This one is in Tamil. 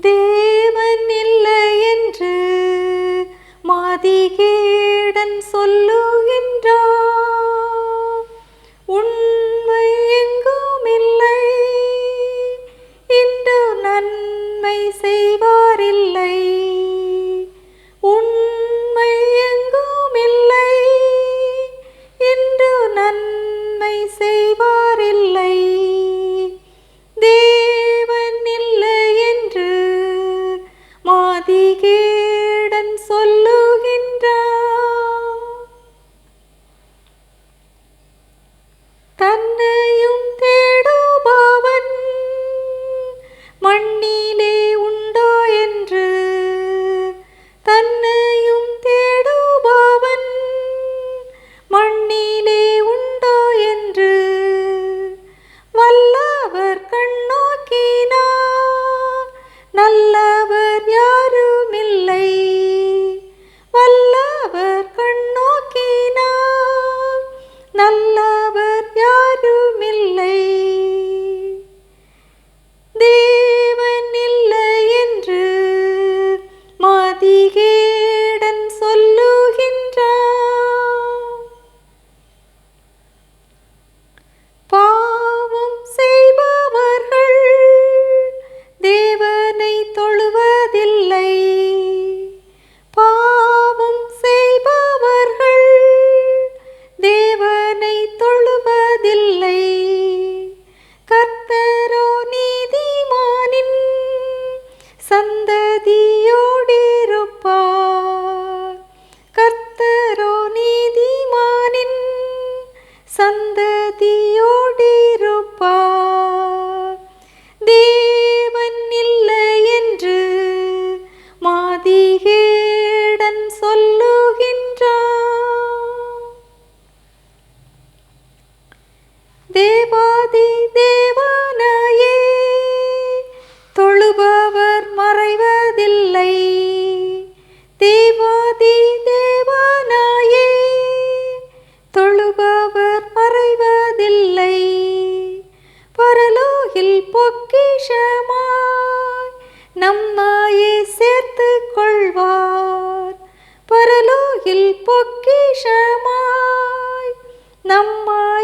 தேவன் இல்லை என்று மாதிகேடன் சொல்லுகின்றார். மண்ணி சந்ததியோடிருப்பார். கர்த்தரோ நீதிமானின் சந்ததியோடிருப்பார். தேவன் இல்லை என்று மாதிகேடன் சொல்லுகின்றார் தேவாதி தே போவதில்லை தேவாதி தேவானாயே தொழுபவர் மறைவதில்லை. பரலோகில் பொக்கிஷமாய் நம்மாயே சேர்த்து கொள்வார். பரலோகில் பொக்கிஷமாய் நம்மாய்